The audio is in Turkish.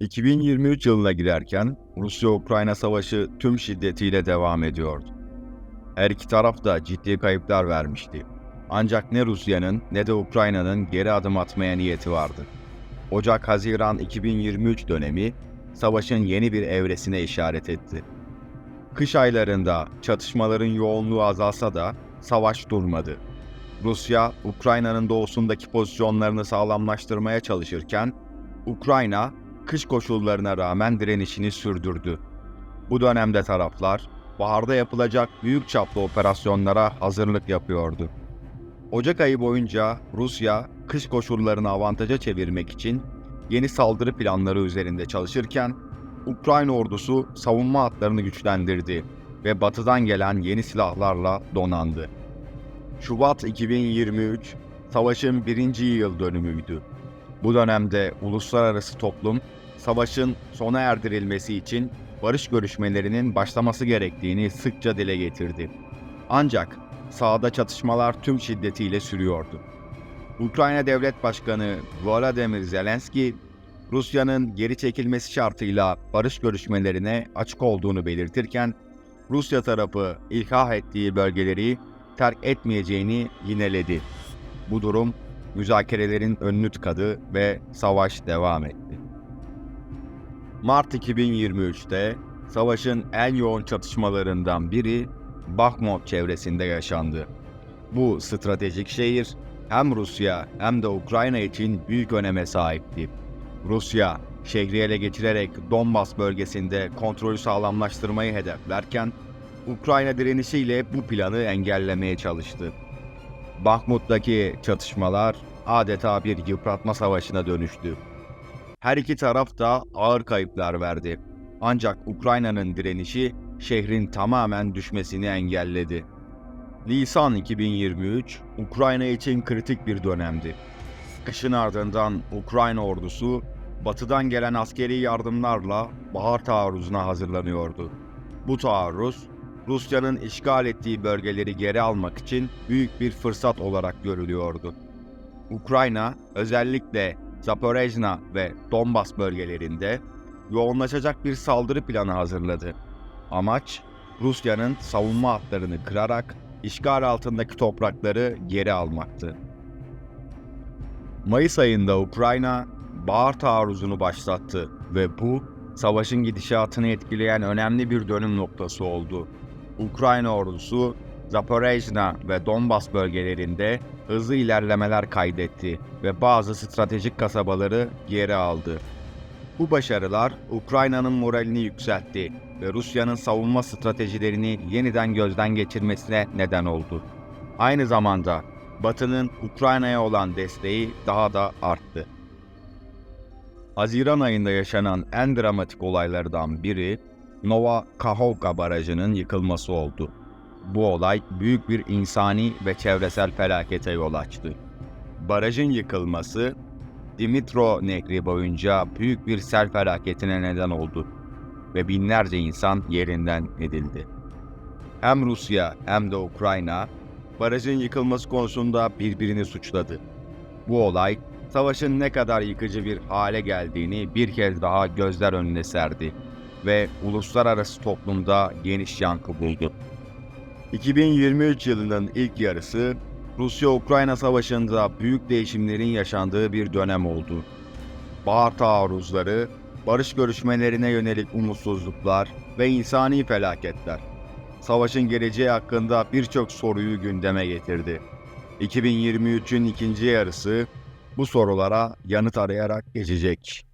2023 yılına girerken Rusya-Ukrayna savaşı tüm şiddetiyle devam ediyordu. Her iki taraf da ciddi kayıplar vermişti. Ancak ne Rusya'nın ne de Ukrayna'nın geri adım atmaya niyeti vardı. Ocak-Haziran 2023 dönemi savaşın yeni bir evresine işaret etti. Kış aylarında çatışmaların yoğunluğu azalsa da savaş durmadı. Rusya, Ukrayna'nın doğusundaki pozisyonlarını sağlamlaştırmaya çalışırken, Ukrayna, kış koşullarına rağmen direnişini sürdürdü. Bu dönemde taraflar, baharda yapılacak büyük çaplı operasyonlara hazırlık yapıyordu. Ocak ayı boyunca Rusya, kış koşullarını avantaja çevirmek için yeni saldırı planları üzerinde çalışırken, Ukrayna ordusu savunma hatlarını güçlendirdi ve batıdan gelen yeni silahlarla donandı. Şubat 2023, savaşın birinci yıl dönümüydü. Bu dönemde uluslararası toplum, savaşın sona erdirilmesi için barış görüşmelerinin başlaması gerektiğini sıkça dile getirdi. Ancak sahada çatışmalar tüm şiddetiyle sürüyordu. Ukrayna Devlet Başkanı Volodymyr Zelenski, Rusya'nın geri çekilmesi şartıyla barış görüşmelerine açık olduğunu belirtirken, Rusya tarafı ilhah ettiği bölgeleri terk etmeyeceğini yineledi. Bu durum müzakerelerin önünü tıkadı ve savaş devam etti. Mart 2023'te savaşın en yoğun çatışmalarından biri Bakhmut çevresinde yaşandı. Bu stratejik şehir hem Rusya hem de Ukrayna için büyük öneme sahipti. Rusya, şehri ele geçirerek Donbas bölgesinde kontrolü sağlamlaştırmayı hedeflerken, Ukrayna direnişiyle bu planı engellemeye çalıştı. Bakhmut'taki çatışmalar adeta bir yıpratma savaşına dönüştü. Her iki taraf da ağır kayıplar verdi. Ancak Ukrayna'nın direnişi şehrin tamamen düşmesini engelledi. Nisan 2023 Ukrayna için kritik bir dönemdi. Kışın ardından Ukrayna ordusu batıdan gelen askeri yardımlarla bahar taarruzuna hazırlanıyordu. Bu taarruz Rusya'nın işgal ettiği bölgeleri geri almak için büyük bir fırsat olarak görülüyordu. Ukrayna özellikle Zaporejna ve Donbas bölgelerinde yoğunlaşacak bir saldırı planı hazırladı. Amaç Rusya'nın savunma hatlarını kırarak işgal altındaki toprakları geri almaktı. Mayıs ayında Ukrayna bahar taarruzunu başlattı ve bu savaşın gidişatını etkileyen önemli bir dönüm noktası oldu. Ukrayna ordusu Zaporejna ve Donbas bölgelerinde hızlı ilerlemeler kaydetti ve bazı stratejik kasabaları geri aldı. Bu başarılar Ukrayna'nın moralini yükseltti ve Rusya'nın savunma stratejilerini yeniden gözden geçirmesine neden oldu. Aynı zamanda Batı'nın Ukrayna'ya olan desteği daha da arttı. Haziran ayında yaşanan en dramatik olaylardan biri Nova Kahovka Barajı'nın yıkılması oldu. Bu olay büyük bir insani ve çevresel felakete yol açtı. Barajın yıkılması Dimitro Nehri boyunca büyük bir sel felaketine neden oldu ve binlerce insan yerinden edildi. Hem Rusya hem de Ukrayna barajın yıkılması konusunda birbirini suçladı. Bu olay savaşın ne kadar yıkıcı bir hale geldiğini bir kez daha gözler önüne serdi ve uluslararası toplumda geniş yankı buldu. 2023 yılının ilk yarısı Rusya-Ukrayna savaşında büyük değişimlerin yaşandığı bir dönem oldu. Bahar taarruzları, barış görüşmelerine yönelik umutsuzluklar ve insani felaketler savaşın geleceği hakkında birçok soruyu gündeme getirdi. 2023'ün ikinci yarısı bu sorulara yanıt arayarak geçecek.